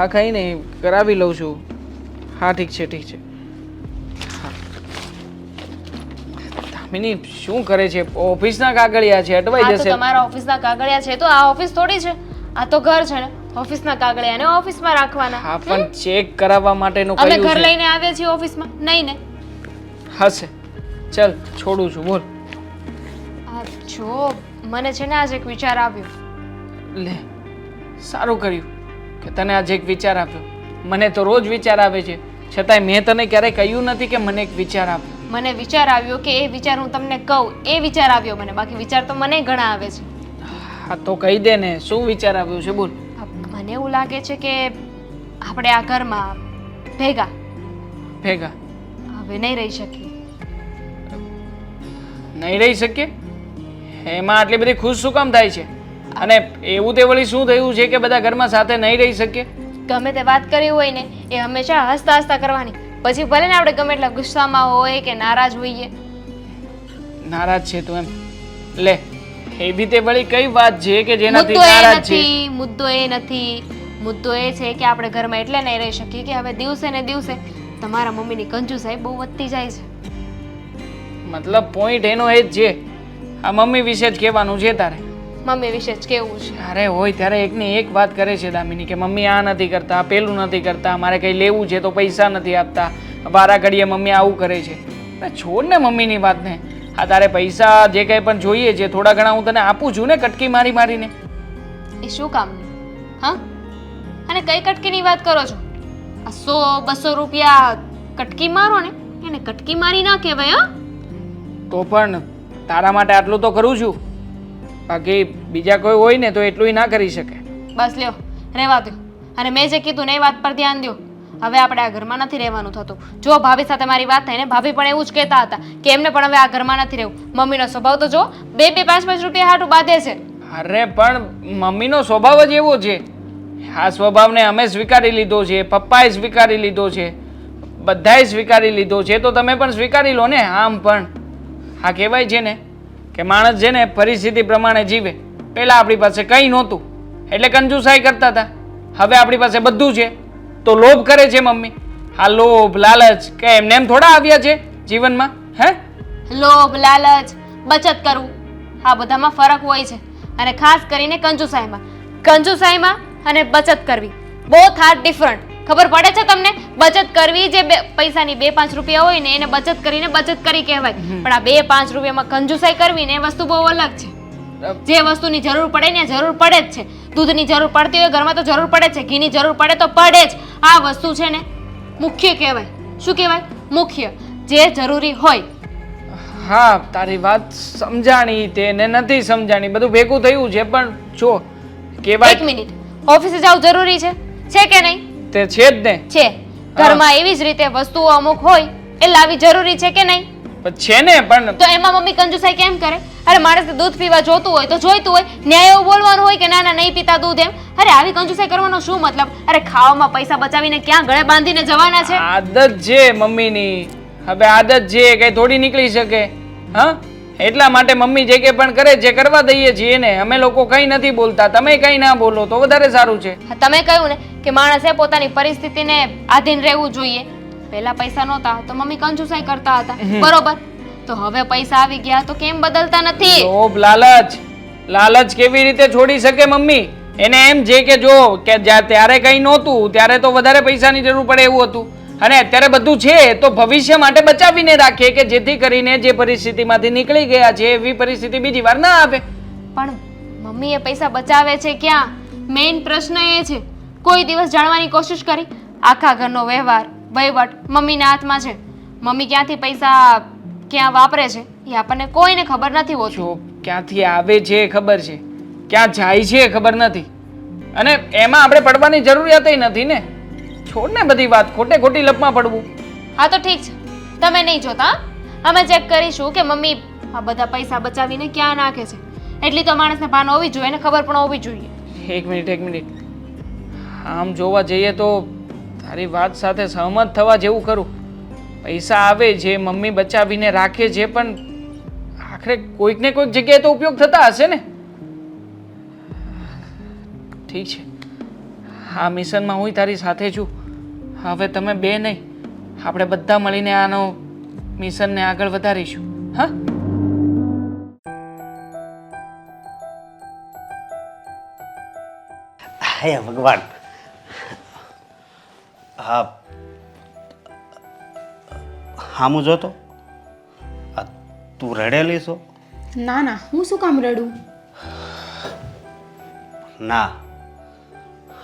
હા કંઈ નહીં કરાવી લઉં છું. હા ઠીક છે ઠીક છે. દામિની શું કરે છે? ઓફિસના કાગળિયા છે અટવાઈ જશે. તમારા ઓફિસના કાગળિયા છે તો આ ઓફિસ થોડી છે. આ તો ઘર છે ને ઓફિસના કાગળિયાને ઓફિસમાં રાખવાના. હા પણ ચેક કરાવવા માટેનું અમે ઘર લઈને આવ્યા છીએ ઓફિસમાં. નહીં ને. હશે. ચલ છોડું છું બોલ. આ જો મને છે ને આજે એક વિચાર આવ્યો. લે સારું કર્યું. કે તને આજે એક વિચાર આપ્યો. મને તો રોજ વિચાર આવે છે. છતાંય મેં તને ક્યારેય કહ્યું નથી કે મને એક વિચાર આપ્યો. મને વિચાર આવ્યો કે એ વિચાર હું તમને કહું. એ વિચાર આવ્યો મને. બાકી વિચાર તો મને ઘણા આવે છે. હા તો કહી દે ને. શું વિચાર આવ્યો છે? બોલ. મને એવું લાગે છે કે આપણે આ ઘરમાં ભેગા. ભેગા. હવે નહીં રહી શકીએ. નહીં રહી શકીએ? એમાં આટલી બધી ખુશ શું કામ થાય છે? અને એવું તે વળી શું થયું? છે કે બધા ઘરમાં સાથે નહીં રહી શકીએ? ગમે તે વાત કરી હોય ને એ હંમેશા હસતા હસતા કરવાની. પછી ભલે ને આપણે ગમે એટલા ગુસ્સામાં હોય કે નારાજ હોઈએ. નારાજ છે તું એમ. લે એવી તે વળી કઈ વાત છે કે જેનાથી એ નારાજ છે? મુદ્દો એ નથી. મુદ્દો એ છે કે આપણે ઘરમાં એટલે નહીં રહી શકીએ કે હવે દિવસે ને દિવસે તમારા મમ્મીની કંજુસાઈ બહુ વધતી જાય છે. મતલબ પોઈન્ટ એનો એ જ છે. આ મમ્મી વિશે જ કહેવાનું છે તારે. મમ્મી વિશે જ કેવું છે? અરે હોય ત્યારે એકની એક વાત કરે છે દામિની કે મમ્મી આ નથી કરતા પેલું નથી કરતા મારે કંઈ લેવું છે તો પૈસા નથી આપતા. વારા ઘડીએ મમ્મી આવું કરે છે. છોડ ને મમ્મીની વાતને. હા તારે પૈસા જે કંઈ પણ જોઈએ છે થોડા ઘણા હું તને આપું છું ને કટકી મારી મારીને. એ શું કામ હા? અને કઈ કટકીની વાત કરો છો? આ સો બસો રૂપિયા કટકી મારો ને એને કટકી મારી ના કહેવાય હા? તો પણ તારા માટે આટલું તો કરું છું. બાકી બીજા કોઈ હોય ને તો એટલું ના કરી શકે. બસ લ્યો રહેવા દો અને મેં જે કીધું ને એ વાત પર ધ્યાન દો હવે આપણે આ ઘરમાં નથી રહેવાનું થતું. જો ભાભી સાથે મારી વાત થાય ને ભાભી પણ એવું જ કહેતા હતા કે એમને પણ હવે આ ઘરમાં નથી રહેવું. મમ્મીનો સ્વભાવ તો જો બે બે પાંચ પાંચ રૂપિયા હાટું બાંધે છે. અરે પણ મમ્મીનો સ્વભાવ જ એવો છે. આ સ્વભાવને અમે સ્વીકારી લીધો છે પપ્પાએ સ્વીકારી લીધો છે બધાએ સ્વીકારી લીધો છે તો તમે પણ સ્વીકારી લો ને આમ પણ. હા કહેવાય છે ને કે માણસ છે ને પરિસ્થિતિ પ્રમાણે જીવે. પહેલાં આપણી પાસે કંઈ નહોતું. એટલે કંજુસાઈ કરતા હતા. હવે આપણી પાસે બધું છે. તો લોભ કરે છે મમ્મી. આ લોભ, લાલચ, કે એમને એમ થોડા આવ્યા છે જીવનમાં? હે? લોભ, લાલચ, બચત કરવું આ બધામાં ફરક હોય છે. અને ખાસ કરીને કંજુસાઈમાં. કંજુસાઈમાં અને બચત કરવી. બોથ આર ડિફરન્ટ ખબર પડે છે તમને? બચત કરવી જે પૈસાની બે પાંચ રૂપિયા હોય ને એને બચત કરીને બચત કરી કહેવાય. પણ આ બે પાંચ રૂપિયામાં કંજુસાઈ કરવી ને એ વસ્તુ બહુ અલગ છે. જે વસ્તુની જરૂર પડે ને જરૂર પડે જ છે. દૂધની જરૂર પડતી હોય ઘરમાં તો જરૂર પડે છે. ઘીની જરૂર પડે તો પડે જ. આ વસ્તુ છે ને મુખ્ય કહેવાય. શું કહેવાય? મુખ્ય. જે જરૂરી હોય. હા તારી વાત સમજાણી તેને નથી સમજાણી. બધું ભેગું થયું છે પણ જો એક કેવાય મિનિટ. ઓફિસે જવું જરૂરી છે? છે કે નહીં? તે છે જ ને? છે. ઘરમાં એવી જ રીતે વસ્તુઓ અમુક હોય એ લાવી જરૂરી છે કે નહીં? પણ છે ને પણ તો એમાં મમ્મી કંજુસાઈ કેમ કરે? અરે માણસને દૂધ પીવા જોતું હોય તો જોઈતું હોય. ન્યાય એવું બોલવાનું હોય કે ના ના નહીં પીતા દૂધ એમ? અરે આવી કંજુસાઈ કરવાનો શું મતલબ? અરે ખાવામાં પૈસા બચાવીને ક્યાં ગળે બાંધીને જવાના છે? આદત છે મમ્મીની. હવે આદત છે કઈ થોડી નીકળી શકે. હા? એટલા માટે મમ્મી જે કે પણ કરે જે કરવા દઈએ છીએ ને અમે લોકો કંઈ નથી બોલતા. તમે કંઈ ના બોલો તો વધારે સારું છે. હા, તમે કહ્યું ને કે માણસે પોતાની પરિસ્થિતિને આધીન રહેવું જોઈએ. પહેલા પૈસા નહોતા તો મમ્મી કંજુસાઈ કરતા હતા. બરોબર. તો હવે પૈસા આવી ગયા તો કેમ બદલતા નથી? લોભ લાલચ. લાલચ કેવી રીતે છોડી શકે મમ્મી? એને એમ જે કે જો કે જ્યાં ત્યારે કંઈ નહોતું ત્યારે તો વધારે પૈસાની જરૂર પડે એવું હતું. અને અત્યારે બધું છે તો ભવિષ્ય માટે બચાવીને રાખીએ કે જેથી કરીને જે પરિસ્થિતિમાંથી નીકળી ગયા છે એવી પરિસ્થિતિ બીજી વાર ના આવે. પણ મમ્મી એ પૈસા બચાવે છે ક્યાં? મેઇન પ્રશ્ન એ છે કોઈ દિવસ જાણવાની કોશિશ કરી? આખા ઘરનો વ્યવહાર વહીવટ મમ્મીના હાથમાં છે. મમ્મી ક્યાંથી પૈસા ક્યાં વાપરે છે એ આપણને કોઈને ખબર નથી હોતું. ક્યાંથી આવે છે ખબર છે ક્યાં જાય છે એ ખબર નથી. અને એમાં આપણે પડવાની જરૂરિયાત નથી ને. છોડ ને બધી વાત ખોટે ખોટી લપમાં પડવું. હા તો ઠીક છે. તમે નહીં જોતા? અમે ચેક કરીશું કે મમ્મી આ બધા પૈસા બચાવીને ક્યાં નાખે છે. એટલી તો માણસને ભાન હોવી જોઈએ ને ખબર પણ હોવી જોઈએ. એક મિનિટ એક મિનિટ. આમ જોવા જઈએ તો તારી વાત સાથે સહમત થવા જેવું કરું. પૈસા આવે જે મમ્મી બચાવીને રાખે છે પણ આખરે કોઈક ને કોઈક જગ્યાએ તો ઉપયોગ થતા હશે ને? ઠીક છે. આ મિશનમાં હું તારી સાથે છું. હવે તમે બે નહીં. આપણે બધા મળીને આનો મિશનને આગળ વધારીશું. હા? હે ભગવાન. હા હા હું જોતો આ તું રડેલી છો? ના ના હું શું કામ રડું? ના.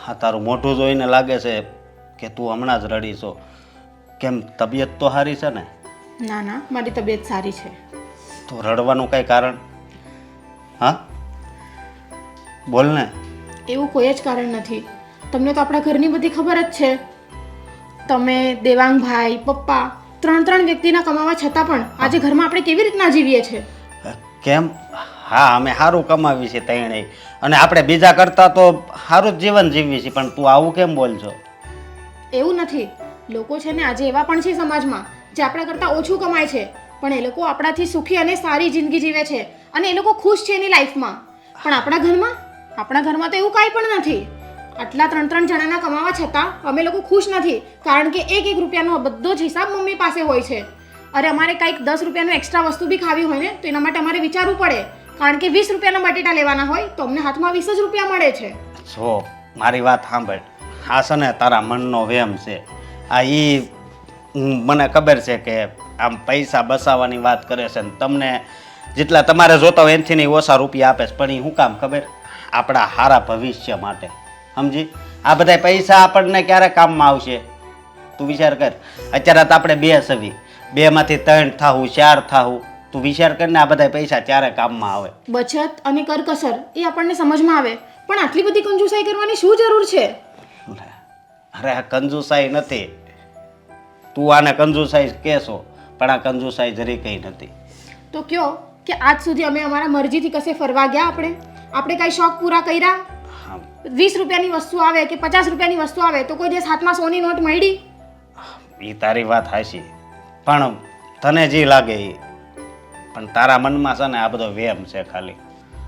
હા તારું મોઢું જોઈને લાગે છે કે તું હમણાં જ રડી છો? કેમ તબિયત તો સારી છે ને? ના ના મારી તબિયત સારી છે. તો રડવાનું કઈ કારણ? હા? બોલ ને. એવું કોઈ જ કારણ નથી. તમને તો આપણા ઘરની બધી ખબર જ છે. તમે દેવાંગભાઈ પપ્પા ત્રણ ત્રણ વ્યક્તિના કમાવા છતાં પણ આજે ઘરમાં આપણે કેવી રીતના જીવીએ છીએ? કેમ? હા અમે સારું કમાવી છે તૈણે અને આપણે બીજા કરતાં તો સારું જ જીવન જીવીએ છીએ. પણ તું આવું કેમ બોલ છો એવું નથી. લોકો છે ને આજે એવા પણ છે સમાજમાં, જે આપણા કરતાં ઓછું કમાય છે. પણ એ લોકો આપણાથી સુખી અને સારી જિંદગી જીવે છે અને એ લોકો ખુશ છે એની લાઈફમાં. પણ આપણા ઘરમાં? આપણા ઘરમાં તો એવું કાંઈ પણ નથી. આટલા ત્રણ ત્રણ જણાના કમાવા છતાં અમે લોકો ખુશ નથી, કારણ કે એક એક રૂપિયાનો બધો જ હિસાબ મમ્મી પાસે હોય છે. અરે અમારે કંઈક દસ રૂપિયાનું એક્સ્ટ્રા વસ્તુ બી ખાવી હોય ને, તો એના માટે અમારે વિચારવું પડે. કારણ કે વીસ રૂપિયાના બટેટા લેવાના હોય, તો અમને હાથમાં વીસ જ રૂપિયા મળે છે. મારી વાત સાંભળ. આ છે તારા મનનો વેમ છે. આ એ મને ખબર છે કે આમ પૈસા બસાવવાની વાત કરે છે ને તમને જેટલા તમારે જોતા હોય એનાથી નહીં ઓછા રૂપિયા આપે છે. પણ એ શું કામ ખબર? આપણા સારા ભવિષ્ય માટે. સમજી? આ બધા પૈસા આપણને ક્યારે કામમાં આવશે? તું વિચાર કર. અત્યારે તો આપણે બે સવી બેમાંથી ત્રણ થાવું ચાર થાવું તું વિચાર કર ને આ બધા પૈસા ત્યારે કામમાં આવે. બચત અને કરકસર એ આપણને સમજમાં આવે. પણ આટલી બધી કંજુસાઈ કરવાની શું જરૂર છે? અરે આ કંજુસાઈ નથી. તું આને કંજુસાઈ કહેશો પણ આ કંજુસાઈ જરી કંઈ નથી. તો કયો કે આજ સુધી અમે અમારા મરજીથી કશે ફરવા ગયા આપણે? આપણે કાંઈ શોખ પૂરા કર્યા? વીસ રૂપિયાની વસ્તુ આવે કે પચાસ રૂપિયાની વસ્તુ આવે તો કોઈ દિવસ હાથમાં સોની નોટ મળી? એ તારી વાત હાશી પણ તને જે લાગે એ પણ તારા મનમાં છે ને આ બધો વેમ છે ખાલી.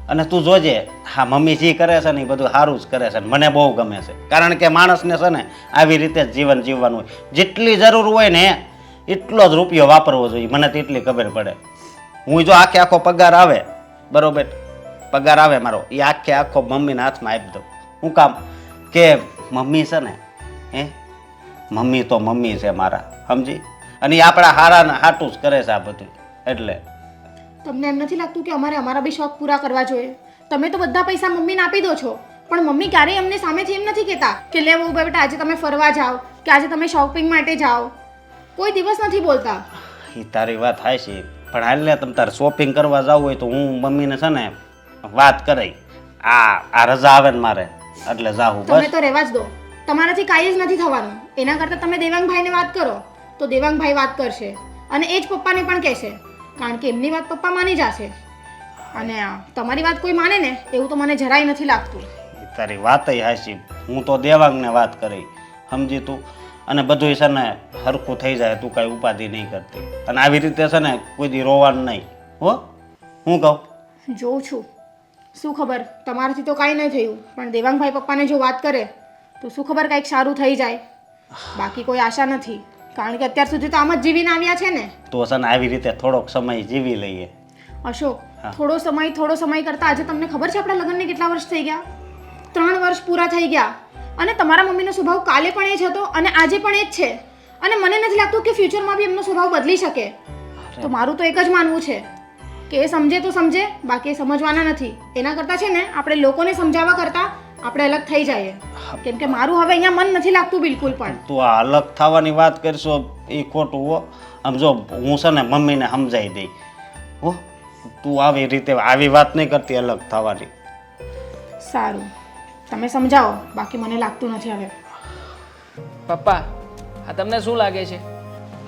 અને તું જોજે, હા, મમ્મી જે કરે છે ને એ બધું સારું જ કરે છે મને બહુ ગમે છે. કારણ કે માણસને છે ને આવી રીતે જ જીવન જીવવાનું હોય. જેટલી જરૂર હોય ને એટલો જ રૂપિયો વાપરવો જોઈએ. મને તો એટલી ખબર પડે. હું જો આખે આખો પગાર આવે, બરોબર? પગાર આવે મારો, એ આખે આખો મમ્મીના હાથમાં આપી દઉં. હું કામ કે મમ્મી છે ને, હે? મમ્મી તો મમ્મી છે મારા, સમજી? અને એ આપણા હારાને હાટું જ કરે છે આ બધું. એટલે તમને એમ નથી લાગતું કે અમારે અમારા બી શોખ પૂરા કરવા જોઈએ? તમે તો બધા પૈસા મમ્મીને આપી દો છો. પણ મમ્મી ક્યારેય અમને સામેથી એમ નથી કહેતા કે લે બહુ બેટા આજે તમે ફરવા જાઓ કે આજે તમે શોપિંગ માટે જાઓ. કોઈ દિવસ નથી બોલતા. એ તારી વાત થાય છે. પણ હાલ ને તમે તારે શોપિંગ કરવા જવું હોય તો હું મમ્મીને છે ને વાત કરાઈ. આ આ રજા આવે ને મારે. એટલે જાવું તમે બસ. તો રહેવા જ દો. તમારાથી કાંઈ જ નથી થવાનું. એના કરતાં તમે દેવાંગભાઈને વાત કરો તો દેવાંગભાઈ વાત કરશે. અને એ જ પપ્પાને પણ કહેશે. કારણ કે એમની વાત પપ્પા માની જશે. અને તમારી વાત કોઈ માને ને એવું તો મને જરાય નથી લાગતું. તારી વાત હાસી હું તો દેવાંગને વાત કરી. સમજી તું? અને બધું છે ને હરખું થઈ જાય તું કાંઈ ઉપાધિ નહીં કરતી. અને આવી રીતે છે ને કોઈ દી રોવાનું નહીં. હો? હું કહું? જોઉં છું. શું ખબર? તમારાથી તો કાંઈ નહીં થયું. પણ દેવાંગભાઈ પપ્પાને જો વાત કરે તો શું ખબર કાંઈક સારું થઈ જાય? બાકી કોઈ આશા નથી. કારણ કે અત્યાર સુધી તો આમ જ જીવીને આવ્યા છે ને. તો છે આવી રીતે થોડોક સમય જીવી લઈએ. અશોક હા. થોડો સમય થોડો સમય કરતાં આજે તમને ખબર છે આપણા લગ્નને કેટલા વર્ષ થઈ ગયા? ત્રણ વર્ષ પૂરા થઈ ગયા. અને તમારા મમ્મીનો સ્વભાવ કાલે પણ એ જ હતો અને આજે પણ એ જ છે. અને મને નથી લાગતું કે ફ્યુચરમાં બી એમનો સ્વભાવ બદલી શકે. તો મારું તો એક જ માનવું છે કે એ સમજે તો સમજે બાકી એ સમજવાના નથી. એના કરતાં છે ને આપણે લોકોને સમજાવવા કરતાં આપણે અલગ થઈ જઈએ. કેમ કે મારું હવે અહીંયા મન નથી લાગતું બિલકુલ પણ. તું આ અલગ થવાની વાત કરશો એ ખોટું હો. આમ જો હું છે ને મમ્મીને સમજાવી દઈ. હો તું આવી રીતે આવી વાત નહીં કરતી અલગ થવાની. સારું. તમે સમજાવો. બાકી મને લાગતું નથી હવે. પપ્પા આ તમને શું લાગે છે?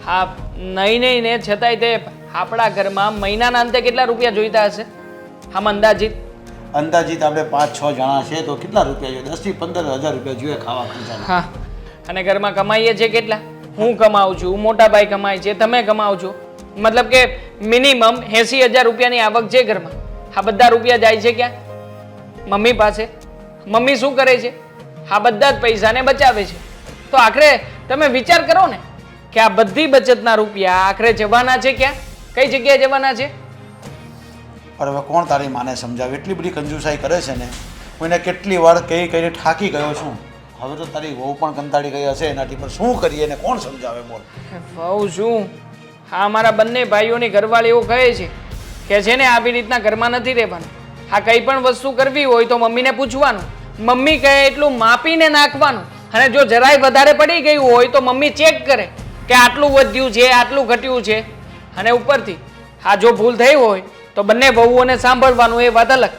હા નહીં નહીં ને છતાંય તે આપણા ઘરમાં મહિનાના અંતે કેટલા રૂપિયા જોઈતા હશે? આમ અંદાજિત? અંદાજિત આપણે પાંચ, છ જણા છે, તો કેટલા રૂપિયા જોઈએ? દસથી પંદર હજાર રૂપિયા જોઈએ ખાવા ખર્ચા હા. અને ઘરમાં કમાઈએ છીએ કેટલા? હું કમાઉં છું મોટા ભાઈ કમાય છે, તમે કમાઓ છો. મતલબ કે મિનિમમ એંસી હજાર રૂપિયાની આવક છે ઘરમાં. આ બધા રૂપિયા જાય છે ક્યાં? મમ્મી પાસે. મમ્મી શું કરે છે? આ બધા જ પૈસાને બચાવે છે. તો આખરે તમે વિચાર કરો ને કે આ બધી બચતના રૂપિયા આખરે જવાના છે ક્યાં? કઈ જગ્યાએ જવાના છે? પણ હવે કોણ તારી માને સમજાવે? એટલી બધી કંજુસાઈ કરે છે ને. હું એને કેટલી વાર કહી કહીને થાકી ગયો છું. હવે તો તારી વહુ પણ કંટાળી ગઈ હશે એનાથી, પણ શું કરીએ ને? કોણ સમજાવે બોલ? વહુ શું હા, મારા બંને ભાઈઓની ઘરવાળી એવું કહે છે કે છે ને, આવી રીતના ઘરમાં નથી રહેવાનું. હા, કંઈ પણ વસ્તુ કરવી હોય તો મમ્મીને પૂછવાનું. મમ્મી કહે એટલું માપીને નાખવાનું. અને જો જરાય વધારે પડી ગયું હોય તો મમ્મી ચેક કરે કે આટલું વધ્યું છે, આટલું ઘટ્યું છે. અને ઉપરથી, હા, જો ભૂલ થઈ હોય તો બંને વહુઓને સાંભળવાનું એ વાત અલગ.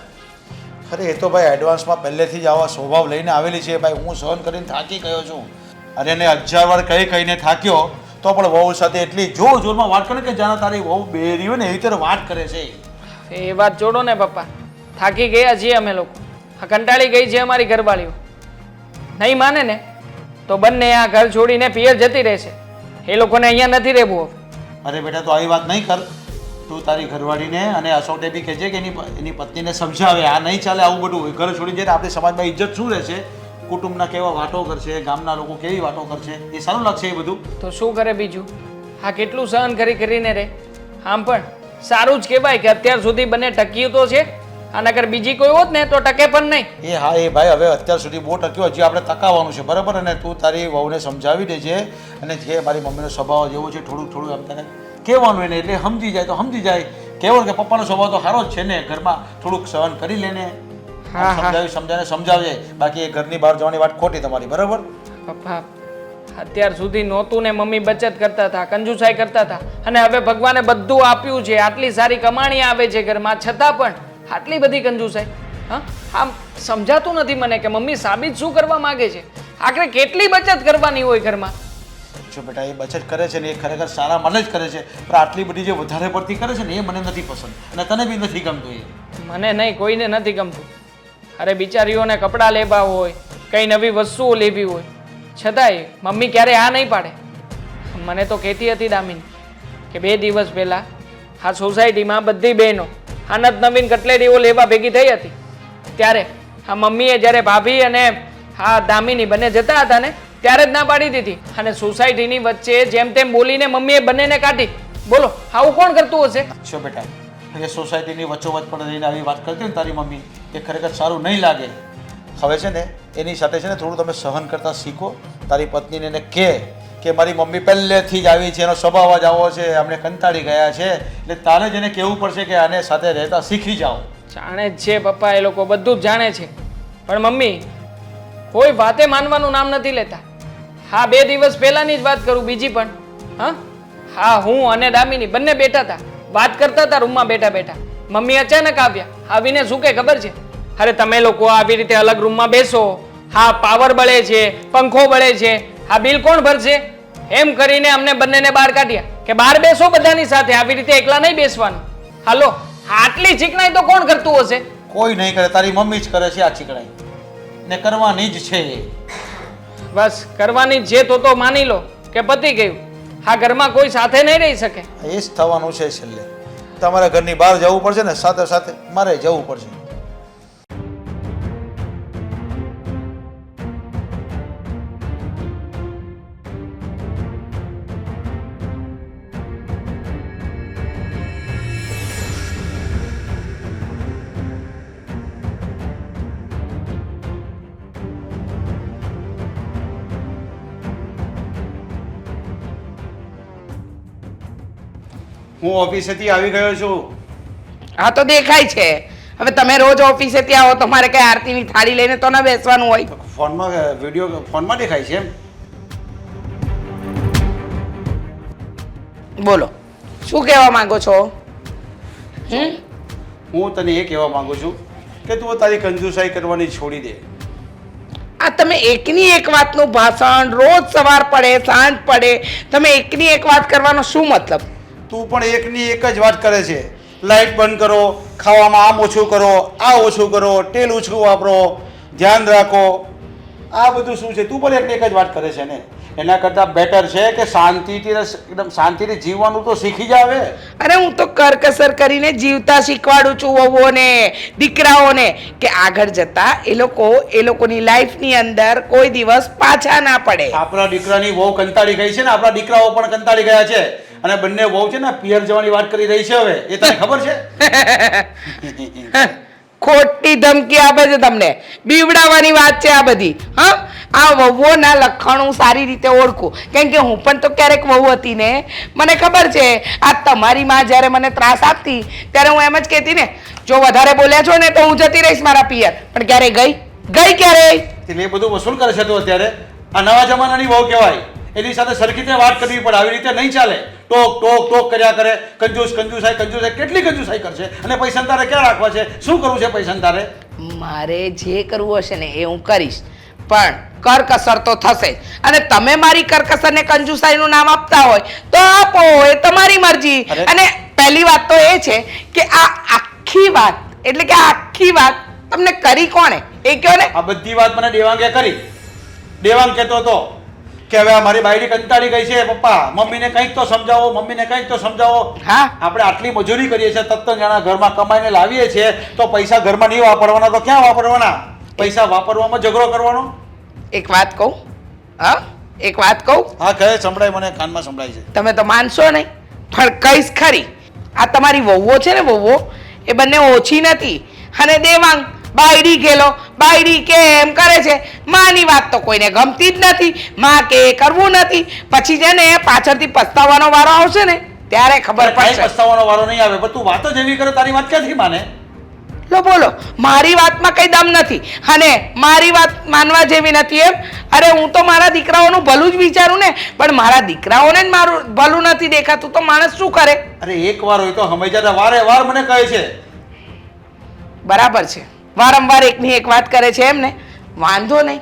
અરે એ તો ભાઈ એડવાન્સમાં પહેલેથી જ આવા સ્વભાવ લઈને આવેલી છે. ભાઈ હું સહન કરીને થાકી ગયો છું. અને એને હજાર વાર કહી કહીને થાક્યો તો પણ વહુ સાથે એટલી જોર જોરમાં વાત કરે કે જાણે તારી વહુ બેરી હોય ને એવી રીતે વાત કરે છે. એ વાત જોડો ને પપ્પા. થાકી ગયા છીએ અમે લોકો. આ કંટાળી ગઈ છે અમારી ઘરવાળીઓ. નહીં માને ને તો બંને આ ઘર છોડીને પિયર જતી રહેશે. એ લોકોને અહીંયા નથી રહેવું હવે. અરે બેટા તો આવી વાત નહીં કર. તું તારી ઘરવાળીને અને અશોકને બી કહેજે કે એની એની પત્નીને સમજાવે. આ નહીં ચાલે આવું બધું ઘર છોડી જઈને આપણે સમાજમાં ઇજ્જત શું રહેશે? કુટુંબના કેવા વાતો કરશે? ગામના લોકો કેવી વાતો કરશે? એ સારું લાગશે એ બધું. તો શું કરે બીજું? આ કેટલું સહન કરી કરીને રે? આમ પણ સારું જ કહેવાય કે અત્યાર સુધી બંને ટક્યું તો છે. આ અગર બીજી કોઈ હોત ને તો ટકે પણ નહીં. એ હા એ ભાઈ હવે અત્યાર સુધી બહુ ટક્યો. હજી આપણે ટકાવવાનું છે બરાબર? અને તું તારી વહુને સમજાવી દેજે. અને જે મારી મમ્મીનો સ્વભાવ જેવો છે થોડુંક થોડું એમ તને કહેવાનું એને એટલે સમજી જાય તો સમજી જાય. કહેવાનું કે પપ્પાનો સ્વભાવ તો સારો જ છે ને ઘરમાં થોડુંક સહન કરી લેને. સમજાવી સમજાવીને સમજાવજે. બાકી એ ઘરની બહાર જવાની વાત ખોટી તમારી બરાબર? પપ્પા અત્યાર સુધી નહોતું ને મમ્મી બચત કરતા હતા કંજુસાઈ કરતા હતા. અને હવે ભગવાને બધું આપ્યું છે આટલી સારી કમાણી આવે છે ઘરમાં છતાં પણ આટલી બધી કંજુસાઈ હા? આમ સમજાતું નથી મને કે મમ્મી સાબિત શું કરવા માંગે છે? આખરે કેટલી બચત કરવાની હોય ઘરમાં? જો બેટા, એ બચત કરે છે ને એ ખરેખર સારા મને જ કરે છે, પણ આટલી બધી જે વધારે પડતી કરે છે ને, એ મને નથી પસંદ. અને તને બી નથી ગમતું એ. મને નહીં, કોઈને નથી ગમતું. અરે બિચારીઓને કપડાં લેવા હોય, કંઈ નવી વસ્તુઓ લેવી હોય, છતાંય મમ્મી ક્યારે આ નહીં પાડે? મને તો કહેતી હતી દામિની કે બે દિવસ પહેલાં આ સોસાયટીમાં બધી બહેનો આનંદ નવીન કટલેરીઓ લેવા ભેગી થઈ હતી. ત્યારે આ મમ્મીએ જ્યારે ભાભી અને આ દામિની બંને જતા હતા ને ત્યારે જ ના પાડી દીધી. અને સોસાયટીની વચ્ચે જેમ તેમ બોલીને મમ્મીએ બંનેને કાઢી. બોલો આવું કોણ કરતું હશે? છો બેટા એ સોસાયટીની વચ્ચોવચ પણ રહીને આવી વાત કરતી ને તારી મમ્મી એ ખરેખર સારું નહીં લાગે. હવે છે ને એની સાથે છે ને થોડું તમે સહન કરતા શીખો. તારી પત્નીને એને કહે કે મારી મમ્મી પહેલેથી જ આવી છે એનો સ્વભાવ જ આવો છે અમને કંટાળી ગયા છે. એટલે તારે જ એને કહેવું પડશે કે આને સાથે રહેતા શીખી જાઓ. જાણે જ છે પપ્પા એ લોકો બધું જ જાણે છે. પણ મમ્મી કોઈ વાતે માનવાનું નામ નથી લેતા. હા, બે દિવસ પહેલાની જ વાત કરું, બીજી પણ. હા? હા, હું અને દામિની બંને બેઠા હતા. વાત કરતા હતા, રૂમમાં બેઠા બેઠા. મમ્મી અચાનક આવ્યા. આવીને શું કે ખબર છે? અરે, તમે લોકો આવી રીતે અલગ રૂમમાં બેસો. હા પાવર બળે છે, પંખો બળે છે. હા, બિલ કોણ ભરશે? એમ કરીને અમને બંનેને બહાર કાઢ્યા કે બહાર બેસો બધાની સાથે, આવી રીતે એકલા નહીં બેસવાનું. હાલો આટલી ચીકણાઈ તો કોણ કરતું હશે? કોઈ નહીં કરે, તારી મમ્મી જ કરે છે આ ચીકણાઈ. ને કરવાની જ છે. બસ કરવાની જે તો તો માની લો કે પતી ગયું. આ ઘરમાં કોઈ સાથે નહીં રહી શકે. એ જ થવાનું છે છેલ્લે. તમારા ઘરની બહાર જવું પડશે ને, સાથે સાથે મારે જવું પડશે. હું ઓફિસેથી આવી ગયો છું. હા તો દેખાય છે. હવે તમે રોજ ઓફિસેથી આવો આવો તમારે કઈ આરતીની થાળી લઈને તો ના બેસવાનું હોય. ફોનમાં વીડિયો ફોનમાં દેખાય છે એમ? બોલો શું કહેવા માંગો છો? હમ? હું તને એ કહેવા માંગુ છું કે તું તારી કંજુસાઈ કરવાની છોડી દે. આ તમે એકની એક વાતનું ભાષણ રોજ સવાર પડે સાંજ પડે તમે એકની એક વાત કરવાનો શું મતલબ? તું પણ એકની એક જ વાત કરે છે. લાઇટ બંધ કરો ખાવામાં આમ ઓછું કરો આ ઓછું કરો તેલ ઓછું વાપરો ધ્યાન રાખો. આ બધું શું છે? તું પણ એકને એક જ વાત કરે છે ને? એના કરતાં બેટર છે કે શાંતિથી એકદમ શાંતિથી જીવવાનું તો શીખી જ આવે. અરે હું તો કરકસર કરીને જીવતા શીખવાડું છું વહુઓને દીકરાઓને કે આગળ જતા એ લોકો એ લોકોની લાઈફની અંદર કોઈ દિવસ પાછા ના પડે. આપણા દીકરાની વહુ કંટાળી ગઈ છે ને? આપણા દીકરાઓ પણ કંટાળી ગયા છે. અને બંને વહુ છે ને પિયર જવાની વાત કરી રહી છે હવે. એ તને ખબર છે? ખોટી ધમકી આપે છે તમને. બીવડાવવાની વાત છે આ બધી. હા? આ વહુઓના લખાણ હું સારી રીતે ઓળખું. કેમ કે હું પણ તો ક્યારેક વહુ હતી ને. મને ખબર છે આ તમારી માં જ્યારે મને ત્રાસ આપતી ત્યારે હું એમ જ કહેતી ને જો વધારે બોલ્યા છો ને તો હું જતી રહીશ મારા પિયર. પણ ક્યારે ગઈ? ગઈ ક્યારે? એટલે એ બધું વસૂલ કરે છે તો અત્યારે. આ નવા જમાનાની વહુ કહેવાય. એની સાથે સરખી રીતે વાત કરવી પડે આવી રીતે નહીં ચાલે. ટોક ટોક ટોક કર્યા કરે કંજૂસ કંજૂસાઈ કંજૂસાઈ કેટલી કંજૂસાઈ કરશે? અને પૈસા તારે ક્યાં રાખવા છે? શું કરવું છે પૈસા તારે? મારે જે કરવું હશે ને એ હું કરીશ. પણ કરકસર તો થશે અને તમે મારી કરકસરને કંજુસાઈનું નામ આપતા હોય તો આપો એ તમારી મરજી. અને પહેલી વાત તો એ છે કે આ આખી વાત એટલે કે આખી વાત તમને કરી કોણે? એ કયો ને? આ બધી વાત મને દેવાંગે કરી. દેવાંગ કહેતો હતો કે હવે મારી બાયડી કંટાળી ગઈ છે પપ્પા મમ્મીને કંઈક તો સમજાવો મમ્મીને કંઈક તો સમજાવો. હા? આપણે આટલી મજૂરી કરીએ છીએ તત્તન જણા ઘરમાં કમાઈને લાવીએ છીએ તો પૈસા ઘરમાં નહીં વાપરવાના તો ક્યાં વાપરવાના? પૈસા વાપરવામાં ઝઘડો કરવાનો? એક વાત કહું હા? એક વાત કહું? હા કહે સંભળાય મને કાનમાં સંભળાય છે. તમે તો માનશો નહીં પણ કહીશ ખરી. આ તમારી વહુઓ છે ને વહુઓ એ બંને ઓછી નથી અને દેવાંગ બાયડી ગેલો બાયડી કે એમ કરે છે? માની વાત તો કોઈને ગમતી જ નથી માં કે કરવું નથી. પછી છે ને પાછળથી પસ્તાવાનો વારો આવશે ને ત્યારે ખબર પડશે. પસ્તાવાનો વારો નહીં આવે પણ તું વાતો જ એવી કરે તારી વાત ક્યાંથી માને? લો બોલો. મારી વાતમાં કઈ દમ નથી. અને મારી વાત માનવા જેવી નથી એમ. અરે હું તો મારા દીકરાઓનું ભલું જ વિચારું ને પણ મારા દીકરાઓને જ મારું ભલું નથી દેખાતું તો માણસ શું કરે? અરે એક વાર હોય તો હંમેશા વારે વાર મને કહે છે. બરાબર છે. વારંવાર એકની એક વાત કરે છે એમને? વાંધો નહીં.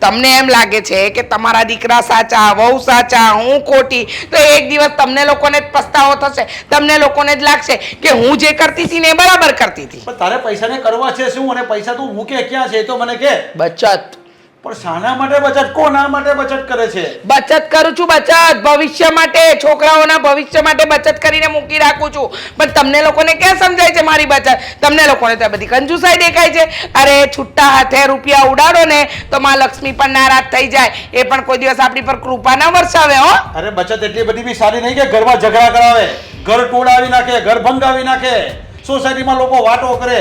તમને એમ લાગે છે કે તમારા દીકરા સાચા વહુ સાચા હું ખોટી તો એક દિવસ તમને લોકોને જ પસ્તાવો થશે. તમને લોકોને જ લાગશે કે હું જે કરતી હતી ને એ બરાબર કરતી હતી. પણ તારે પૈસાને કરવા છે શું? અને પૈસા તું મૂકે ક્યાં છે એ તો મને કે. બચત. પણ શાના માટે બચત કોના માટે બચત કરે છે? બચત કરું છું બચત. ભવિષ્ય માટે છોકરાઓના ભવિષ્ય માટે બચત કરીને મૂકી રાખું છું. પણ તમને લોકોને ક્યાં સમજાય છે મારી બચત? તમને લોકોને તો બધી કંજુસાઈ દેખાય છે. અરે છૂટા હાથે રૂપિયા ઉડાડો ને તો માં લક્ષ્મી પણ નારાજ થઈ જાય. એ પણ કોઈ દિવસ આપણી પર કૃપા ના વરસાવે હો. અરે બચત એટલી બધી બી સારી નહીં કે ઘરમાં ઝઘડા કરાવે. ઘર તોડાવી નાખે ઘર ભંગાવી નાખે. સોસાયટીમાં લોકો વાતો કરે.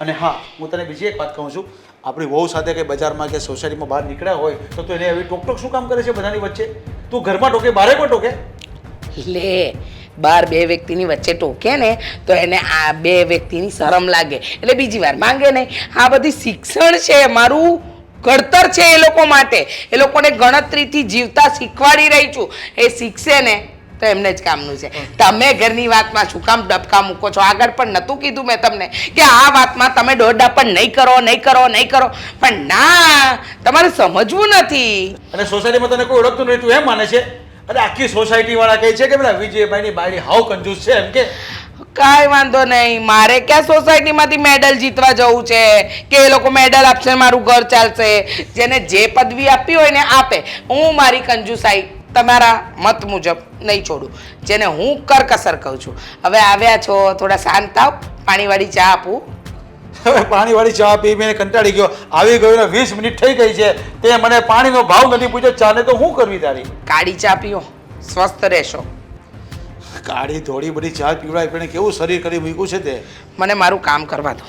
અને હા હું તને બીજી એક વાત કહું છું. આપણી વહુ સાથે કે બજારમાં કે સોસાયટીમાં બહાર નીકળ્યા હોય, તો તું એને એવી ટોક ટોક શું કામ કરે છે બધાની વચ્ચે? તું ઘરમાં ટોકે, બારે પણ ટોકે? લે, બાર બે વ્યક્તિની વચ્ચે ટોકે ને, તો એને આ બે વ્યક્તિની શરમ લાગે. એટલે બીજી વાર માંગે નહીં. આ બધી શિક્ષણ છે મારું, ઘડતર છે એ લોકો માટે. એ લોકોને ગણતરીથી જીવતા શીખવાડી રહી છું. એ શીખશે ને તો એમને જ કામનું છે. તમે ઘરની વાતમાં શું કામ ડબકા મૂકો છો? આગળ પણ નહોતું કીધું મેં તમને કે આ વાતમાં તમે દોઢા પણ નહીં કરો નહીં કરો નહીં કરો. પણ ના તમારે સમજવું નથી. અને સોસાયટીમાં તને કોઈ ઓળખતું નહીં તું એમ માને છે? અરે આખી સોસાયટી વાળા કહે છે કે પેલા વિજયભાઈની બાયડી હાવ કંજૂસ છે એમ કે? કાંઈ વાંધો નહીં. મારે ક્યાં સોસાયટીમાંથી મેડલ જીતવા જવું છે? કે એ લોકો મેડલ આપશે મારું ઘર ચાલશે? જેને જે પદવી આપી હોય ને આપે. હું મારી કંજુસાઈ તમારા મત મુજબ નહીં છોડું. જેને હું કરકસર કહું છું. હવે આવ્યા છો થોડા શાંત આવ પાણીવાળી ચા આપું. હવે પાણીવાળી ચા પી મેં કંટાળી ગયો. આવી ગયો ને વીસ મિનિટ થઈ ગઈ છે. તે મને પાણીનો ભાવ નથી પૂછ્યો. ચાને તો હું કરવી તારી? કાળી ચા પીઓ. સ્વસ્થ રહેશો. કાળી ધોળી બધી ચા પીવડાય પણ કેવું શરીર કરી મૂક્યું છે તે? મને મારું કામ કરવા દો.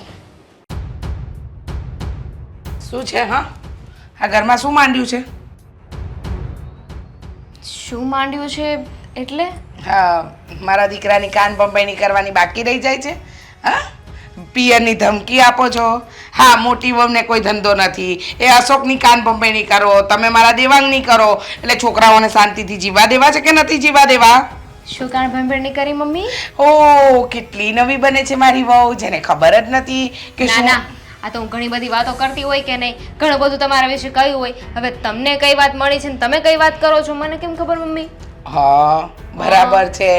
શું છે હા? આ ઘરમાં શું માંડ્યું છે? શું માંડ્યું છે એટલે? હા મારા દીકરાની કાન પંપાઈની કરવાની બાકી રહી જાય છે. હા? પિયરની ધમકી આપો છો. હા મોટી વહુને કોઈ ધંધો નથી. એ અશોકની કાન પંપાઈની કરો. તમે મારા દેવાંગની કરો. એટલે છોકરાઓને શાંતિથી જીવા દેવા છે કે નથી જીવા દેવા? શું કાન ભંભેરની કરી મમ્મી? ઓ કેટલી નવી બને છે મારી વહુ જેને ખબર જ નથી કે શું ના. આ તો હું ઘણી બધી વાતો કરતી હોય કે નહીં ઘણું બધું તમારા વિશે કહ્યું હોય. હવે તમને કઈ વાત મળી છે ને તમે કઈ વાત કરો છો મને કેમ ખબર મમ્મી? હા બરાબર છે.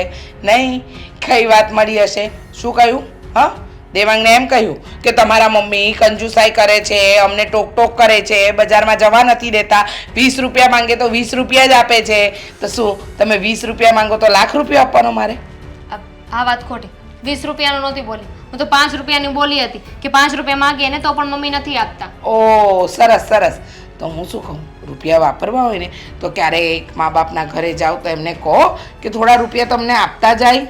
નહીં કઈ વાત મળી હશે? શું કહ્યું? હા? દેવાંગને એમ કહ્યું કે તમારા મમ્મી કંજુસાઈ કરે છે અમને ટોક ટોક કરે છે બજારમાં જવા નથી દેતા. વીસ રૂપિયા માંગે તો વીસ રૂપિયા જ આપે છે. તો શું તમે વીસ રૂપિયા માંગો તો લાખ રૂપિયા આપવાનો મારે? આ વાત ખોટી. વીસ રૂપિયાનું નહોતી બોલી. હું તો પાંચ રૂપિયાની બોલી હતી કે પાંચ રૂપિયા માગીએ ને તો પણ મમ્મી નથી આપતા. ઓ સરસ સરસ. તો હું શું કહું? રૂપિયા વાપરવા હોય ને તો ક્યારેક મા બાપના ઘરે જાઓ તો એમને કહો કે થોડા રૂપિયા તમને આપતા જાય.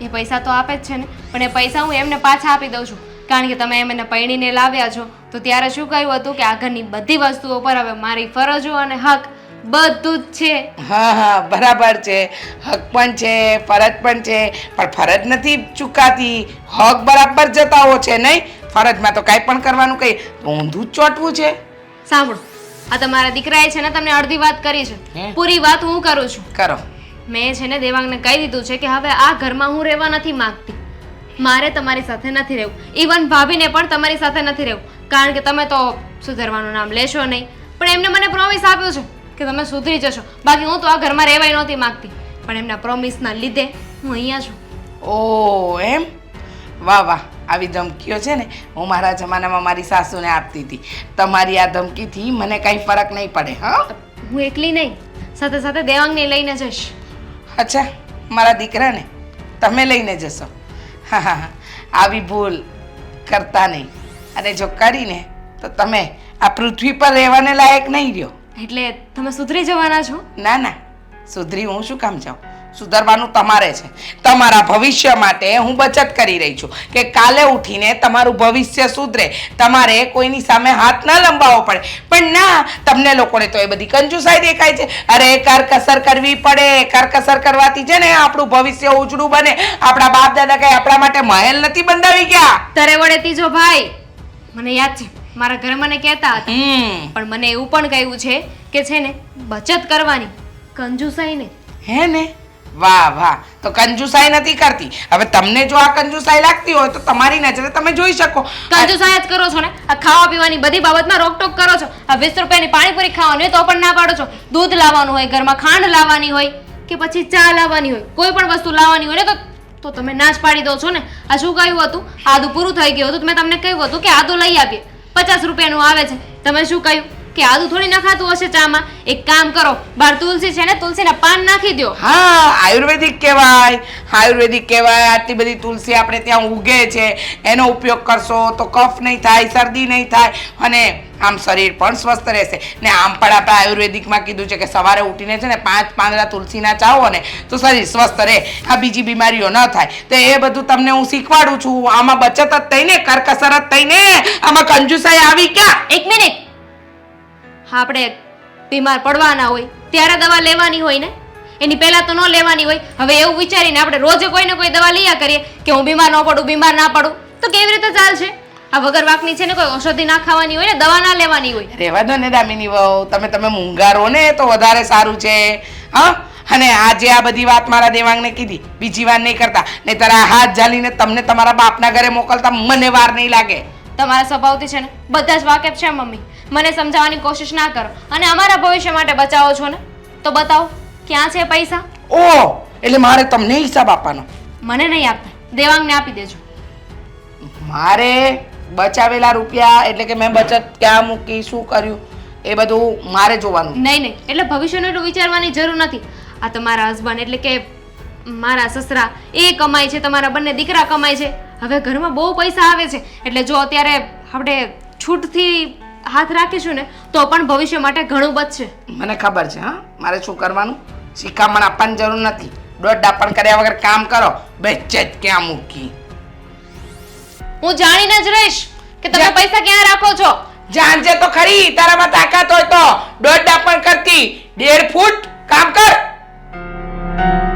એ પૈસા તો આપે જ છે ને પણ એ પૈસા હું એમને પાછા આપી દઉં છું. કારણ કે તમે એમ એને પૈણીને લાવ્યા છો તો ત્યારે શું કહ્યું હતું કે આ ઘરની બધી વસ્તુઓ પર હવે મારી ફરજો અને હક બધું જ છે. હા હા બરાબર છે. હક પણ છે ફરજ પણ છે. પણ ફરજ નથી ચૂકાતી. હક બરાબર જતાઓ છે નહીં. ફરજમાં તો કાંઈ પણ કરવાનું કંઈ. ઊંધું જ ચોટવું છે. સાંભળો. આ તમારા દીકરાએ છે ને તમને અડધી વાત કરી છે. પૂરી વાત હું કરું છું. કરો. મેં છે ને દેવાંગને કહી દીધું છે કે હવે આ ઘરમાં હું રહેવા નથી માંગતી. મારે તમારી સાથે નથી રહેવું. ઇવન ભાભીને પણ તમારી સાથે નથી રહેવું. કારણ કે તમે તો સુધરવાનું નામ લેશો નહીં. પણ એમને મને પ્રોમિસ આપ્યું છે. કે તમે સુધરી જશો. બાકી હું તો આ ઘરમાં રહેવાય નહોતી માંગતી. પણ એમના પ્રોમિસના લીધે હું અહીંયા છું. ઓ એમ? વાહ વાહ. આવી ધમકીઓ છે ને હું મારા જમાનામાં મારી સાસુને આપતી હતી. તમારી આ ધમકીથી મને કાંઈ ફરક નહીં પડે હા? હું એકલી નહીં. સાથે સાથે દેવાંગને લઈને જઈશ. અચ્છા મારા દીકરાને? તમે લઈને જશો. હા હા હા. આવી ભૂલ કરતા નહીં. અને જો કરીને તો તમે આ પૃથ્વી પર રહેવાને લાયક નહીં રહ્યો. એટલે તમે સુધરી જવાના છો? ના ના. સુધરી હું શું કામ જાઉં? સુધરવાનું તમારે છે. તમારા ભવિષ્ય માટે હું બચત કરી રહી છું કે કાલે ઉઠીને તમારું ભવિષ્ય સુધરે. તમારે કોઈની સામે હાથ ન લંબાવવો પડે. પણ ના તમને લોકોને તો એ બધી કંજુસાઈ દેખાય છે. અરે કરકસર કરવી પડે. કરકસર કરવાથી છે ને આપણું ભવિષ્ય ઉજળું બને. આપણા બાપ દાદા કઈ આપણા માટે મહેલ નથી બંધાવી ગયા? તરે વડે ત્રીજો ભાઈ. મને યાદ છે. મારા ઘરે મને કહેતા હતા. પણ મને એવું પણ કહ્યું છે કે છે ને બચત કરવાની કંજુસાઈ નહીં હે ને? વાહ વાહ. તો કંજુસાઈ નથી કરતી. હવે તમને જો આ કંજુસાઈ લાગતી હોય તો તમારી નજરે તમે જોઈ શકો. કંજુસાઈ જ કરો છો ને? આ ખાવા પીવાની બધી બાબતમાં રોકટોક કરો છો. આ વીસ રૂપિયાની પાણીપુરી ખાવાની હોય તો પણ ના પાડો છો. દૂધ લાવવાનું હોય ઘરમાં ખાંડ લાવવાની હોય કે પછી ચા લાવવાની હોય કોઈ પણ વસ્તુ લાવવાની હોય ને તો તો તમે ના જ પાડી દો છો ને. આ શું કહ્યું હતું? આદુ પૂરું થઈ ગયું હતું તો મેં તમને કહ્યું હતું કે આદુ લઈ આપીએ પચાસ રૂપિયાનું આવે છે. તમે શું કહ્યું? કે આદુ થોડી નખાતું હશે ચામાં? એક કામ કરો બાર તુલસી છે ને તુલસીના પાન નાખી દો હા આયુર્વેદિક કહેવાય આયુર્વેદિક કહેવાય આટલી બધી તુલસી આપણે ત્યાં ઉગે છે એનો ઉપયોગ કરશો તો કફ નહીં થાય શરદી નહીં થાય અને આમ શરીર પણ સ્વસ્થ રહેશે. ને આમ પણ આપણે આયુર્વેદિકમાં કીધું છે કે સવારે ઉઠીને છે ને પાંચ પાંદડા તુલસીના ચાવો ને તો શરીર સ્વસ્થ રહે. આ બીજી બીમારીઓ ન થાય. તો એ બધું તમને હું શીખવાડું છું. આમાં બચત જ થઈને કરકસર જ થઈને આમાં કંજુસાઈ આવી ક્યાં? એક મિનિટ. આપણે બીમાર પડવાના હોય ત્યારે દવા લેવાની હોય ને? એની પહેલાં તો ન લેવાની હોય. હવે એવું વિચારીને આપણે રોજે કોઈને કોઈ દવા લઈયા કરીએ કે હું બીમાર ન પડું બીમાર ના પડું. તો કેવી રીતે ચાલશે? આ વગર વાકની છે ને કોઈ ઔષધિ ના ખાવાની હોય ને દવા ના લેવાની હોય. રહેવા દો ને દામિની વહુ તમે તમે મૂંગારો ને તો વધારે સારું છે. હા? અને આજે આ બધી વાત મારા દેવાંગને કીધી. બીજી વાર નહીં કરતા. નહીં તારા હાથ જાલીને તમને તમારા બાપના ઘરે મોકલતા મને વાર નહીં લાગે. તમારા સ્વભાવથી છે ને બધા જ વાકેફ છે મમ્મી. મને સમજાવવાની કોશિશ ના કરો. અને અમારા ભવિષ્ય માટે બચાવો છો ને? તો બતાવો ક્યાં છે પૈસા? ઓ એટલે મારે તમને હિસાબ આપવાનો. મને નહીં આપતા. દેવાંગને આપી દેજો. મારે બચાવેલા રૂપિયા એટલે કે મેં બચત ક્યાં મૂકી શું કર્યું એ બધું મારે જોવાનું. નહીં નહીં. એટલે ભવિષ્યનું એટલું વિચારવાની જરૂર નથી. આ તમારા હસબન્ડ એટલે કે મારા સસરા એ કમાય છે તમારા બંને દીકરા કમાય છે. હવે ઘરમાં બહુ પૈસા આવે છે. એટલે જો અત્યારે આપણે છૂટથી હાથ રાખીશું ને તો પણ ભવિષ્ય માટે ઘણું બચશે. મને ખબર છે હા? મારે શું કરવાનું? શિખામણ આપવાની જરૂર નથી. દોઢ ડાપણ કર્યા વગર કામ કરો. બેચે જ ક્યાં મૂકી? હું જાણીને જ રહીશ કે તમે પૈસા ક્યાં રાખો છો? જાણજે તો ખરી. તારામાં તાકાત હોય તો. દોઢ ડાપણ કરતી. ડેઢ ફૂટ કામ કર.